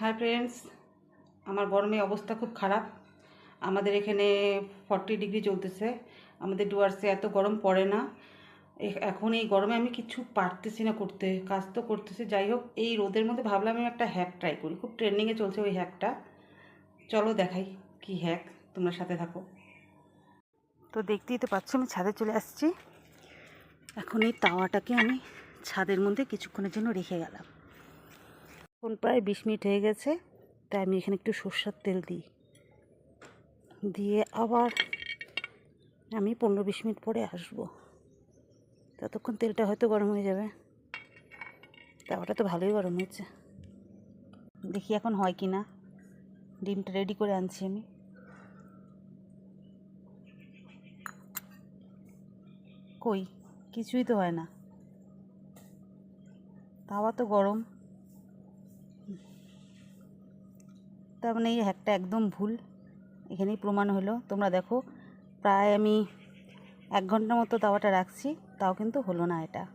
Hi friends আমার গরমে অবস্থা খুব খারাপ। আমাদের এখানে ফর্টি ডিগ্রি চলতেছে। আমাদের ডুয়ার্সে এত গরম পড়ে না। এখন এই গরমে আমি কিছু পারতেছি না করতে, কাজ তো করতেছি। যাই হোক, এই রোদের মধ্যে ভাবলাম আমি একটা হ্যাক ট্রাই করি। খুব ট্রেন্ডিংয়ে চলছে ওই হ্যাকটা চলো দেখাই কি হ্যাক তোমরা সাথে থাকো। তো দেখতেই তো পাচ্ছ, আমি ছাদে চলে আসছি। এখন এই তাওয়াটাকে আমি ছাদের মধ্যে কিছুক্ষণের জন্য রেখে গেলাম। এখন প্রায় বিশ মিনিট হয়ে গেছে, তাই আমি এখানে একটু সর্ষার তেল দিই। দিয়ে আবার আমি পনেরো বিশ মিনিট পরে আসব। ততক্ষণ তেলটা হয়তো গরম হয়ে যাবে। তাওয়াটা তো ভালোই গরম হয়েছে। দেখি এখন হয় কি না। ডিমটা রেডি করে আনছি আমি। কই? কিছুই তো হয় না। তাওয়া তো গরম। তার মানে এই হ্যাকটা একদম ভুল। এখানেই প্রমাণ হলো। তোমরা দেখো, প্রায় আমি এক ঘণ্টা মতো তাওয়াটা রাখছি, তাও কিন্তু হলো না এটা।